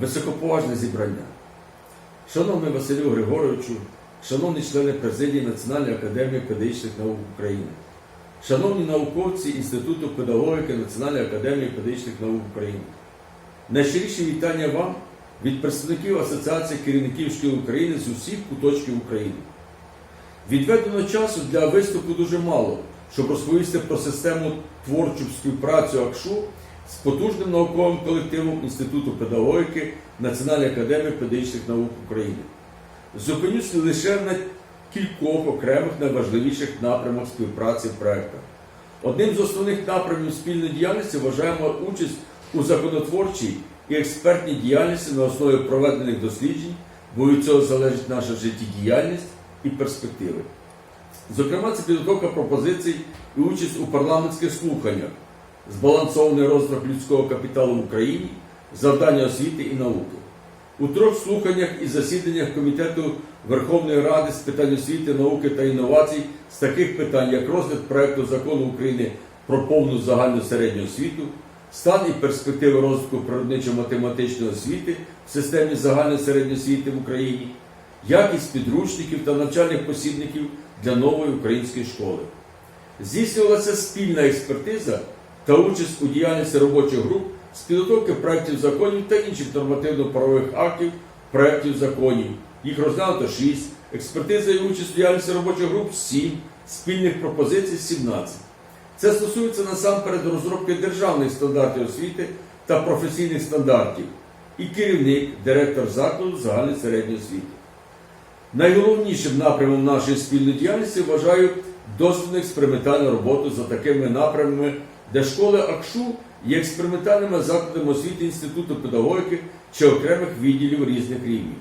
Високоповажне зібрання. Шановний Василю Григоровичу, шановні члени президії Національної академії педагогічних наук України, шановні науковці Інституту педагогіки Національної академії педагогічних наук України, найщиріші вітання вам від представників Асоціації керівників шкіл України з усіх куточків України. Відведено часу для виступу дуже мало, щоб розповісти про систему творчу співпрацю АКШУ з потужним науковим колективом Інституту педагогіки Національної академії педагогічних наук України. Зупинюсь лише на кількох окремих найважливіших напрямах співпраці в проектах. Одним з основних напрямів спільної діяльності вважаємо участь у законотворчій і експертній діяльності на основі проведених досліджень, бо від цього залежить наша життєдіяльність і перспективи. Зокрема, це підготовка пропозицій і участь у парламентських слуханнях, збалансований розвиток людського капіталу в Україні, завдання освіти і науки. У трьох слуханнях і засіданнях Комітету Верховної Ради з питань освіти, науки та інновацій з таких питань, як розгляд проекту закону України про повну загальну середню освіту, стан і перспективи розвитку природничо-математичної освіти в системі загальної середньої освіти в Україні, якість підручників та навчальних посібників для нової української школи. Здійснювалася спільна експертиза та участь у діяльності робочих груп з підготовки проєктів законів та інших нормативно-правових актів, проєктів законів. Їх розглянуто 6, експертиза і участь у діяльності робочих груп 7, спільних пропозицій 17. Це стосується насамперед розробки державних стандартів освіти та професійних стандартів і керівник, директор закладу загальної середньої освіти. Найголовнішим напрямом нашої спільної діяльності вважаю дослідну експериментальну роботу за такими напрямами, де школи АКШУ є експериментальними закладами освіти Інституту педагогіки чи окремих відділів різних рівнів.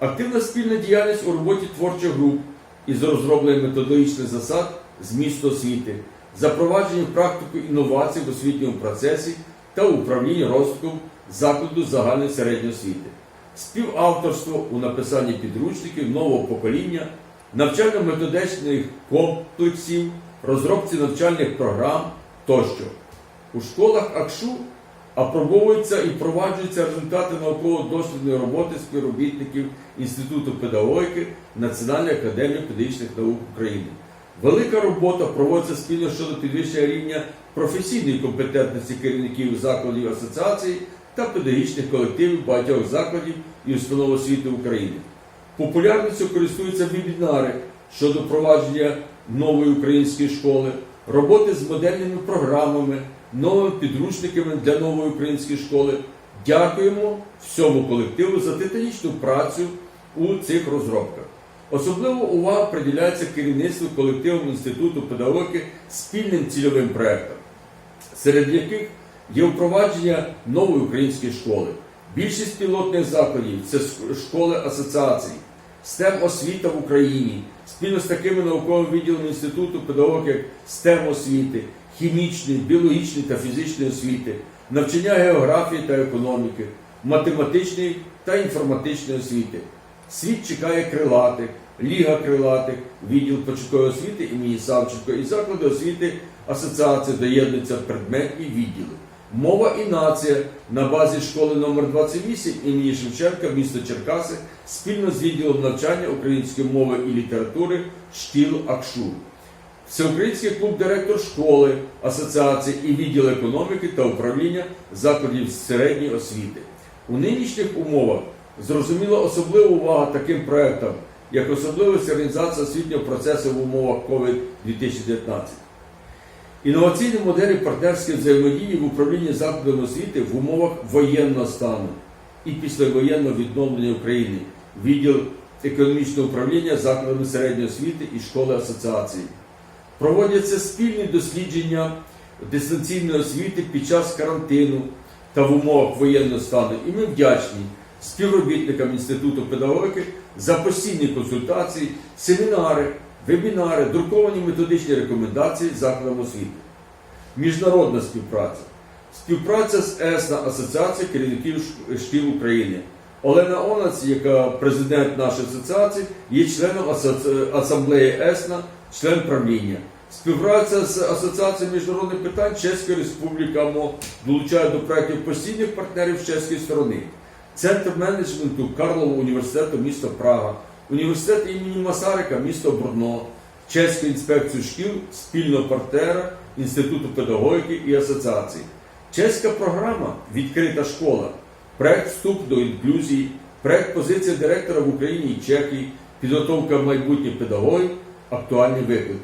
Активна спільна діяльність у роботі творчих груп із розробленням методологічних засад змісту освіти, запровадження в практику інновацій в освітньому процесі та управління розвитком закладу загальної середньої освіти, співавторство у написанні підручників нового покоління, навчально-методичних комплексів, розробці навчальних програм тощо. У школах АКШУ апробовуються і впроваджуються результати науково-дослідної роботи співробітників Інституту педагогіки Національної академії педагогічних наук України. Велика робота проводиться спільно щодо підвищення рівня професійної компетентності керівників закладів асоціації та педагогічних колективів багатьох закладів і установ освіти України. Популярністю користуються вебінари щодо впровадження нової української школи, роботи з модельними програмами, новими підручниками для нової української школи. Дякуємо всьому колективу за титанічну працю у цих розробках. Особливо увага приділяється керівництву колективом Інституту педагогіки спільним цільовим проектам, серед яких є впровадження нової української школи. Більшість пілотних закладів це школи асоціацій, STEM освіта в Україні, спільно з такими науковими відділами Інституту педагогіки, STEM освіти, хімічної, біологічної та фізичної освіти, навчання географії та економіки, математичної та інформатичної освіти. Світ чекає крилатих, Ліга крилатих, відділ початкової освіти імені Савченко і заклади освіти асоціації доєднуються предметні відділи. Мова і нація на базі школи номер 28 імені Шевченка, місто Черкаси, спільно з відділом навчання української мови і літератури шкіл АКШУ. Всеукраїнський клуб директор школи, асоціації і відділ економіки та управління закладів середньої освіти. У нинішніх умовах зрозуміла особлива увага таким проектам, як особливість організації освітнього процесу в умовах COVID-2019. Інноваційні моделі партнерської взаємодії в управлінні закладами освіти в умовах воєнного стану і післявоєнного відновлення України, відділ економічного управління закладами середньої освіти і школи асоціації. Проводяться спільні дослідження дистанційної освіти під час карантину та в умовах воєнного стану. І ми вдячні співробітникам Інституту педагогіки за постійні консультації, семінари, вебінари, друковані методичні рекомендації закладам освіти. Міжнародна співпраця. Співпраця з ЕСНА Асоціація керівників шкіл України. Олена Онац, яка президент нашої асоціації, є членом асамблеї ЕСНА, член правління. Співпраця з Асоціацією міжнародних питань Чеської Республіки АМО долучає до проєктів постійних партнерів з чеської сторони. Центр менеджменту Карлового університету місто Прага, університет імені Масарика місто Брно, Чеську інспекцію шкіл спільного партнера Інституту педагогіки і асоціації. Чеська програма Відкрита школа, проект Вступ до інклюзії, проект Позиція директора в Україні і Чехії, підготовка майбутніх педагогів, актуальні виклики.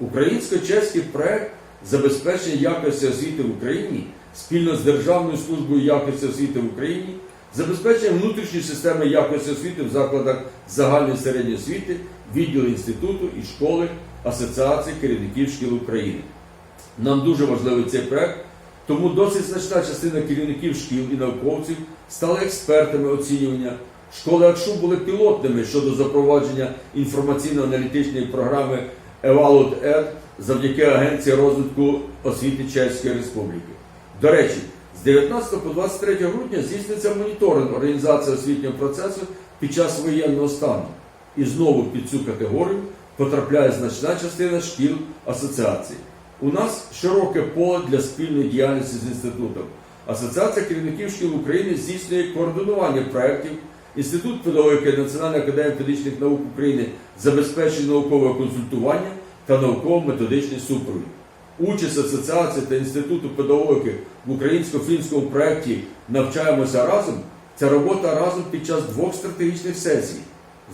Українсько-чеський проект забезпечення якості освіти в Україні спільно з Державною службою якості освіти в Україні, забезпечення внутрішньої системи якості освіти в закладах загальної середньої освіти, відділу інституту і школи Асоціації керівників шкіл України. Нам дуже важливий цей проект, тому досить значна частина керівників шкіл і науковців стали експертами оцінювання. Школи АКШУ були пілотними щодо запровадження інформаційно-аналітичної програми Evaluate Ed завдяки Агенції розвитку освіти Чеської Республіки. До речі, з 19 по 23 грудня здійснюється моніторинг організації освітнього процесу під час воєнного стану. І знову під цю категорію потрапляє значна частина шкіл асоціації. У нас широке поле для спільної діяльності з інститутом. Асоціація керівників шкіл України здійснює координування проєктів. Інститут педагогіки Національної академії педагогічних наук України забезпечує наукове консультування та науково-методичний супровід. Участь асоціації та інституту педагогіки в українсько-фінському проєкті Навчаємося разом це робота разом під час двох стратегічних сесій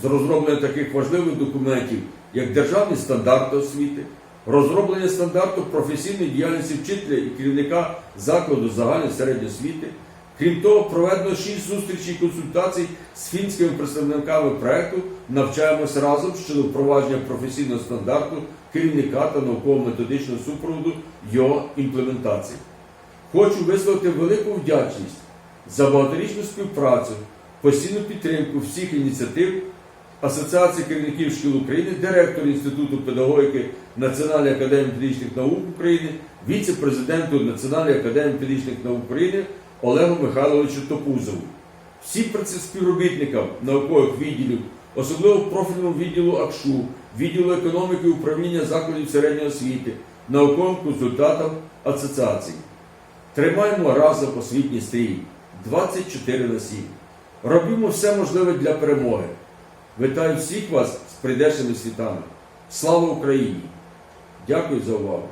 з розроблення таких важливих документів, як державні стандарти освіти, розроблення стандарту професійної діяльності вчителя і керівника закладу загальної середньої освіти. Крім того, проведено шість зустрічей і консультацій з фінськими представниками проекту Навчаємось разом щодо впровадження професійного стандарту керівника та науково-методичного супроводу його імплементації. Хочу висловити велику вдячність за багаторічну співпрацю, постійну підтримку всіх ініціатив Асоціації керівників шкіл України, директору Інституту педагогіки Національної академії педагогічних наук України, віце-президенту Національної академії педагогічних наук України Олегу Михайловичу Топузову, всім співробітникам наукових відділів, особливо профільному відділу АКШУ, відділу економіки управління закладів середньої освіти, науковим консультантам асоціації. Тримаємо разом освітній стрій 24 на 7. Робімо все можливе для перемоги. Вітаю всіх вас з прийдешніми світами. Слава Україні! Дякую за увагу!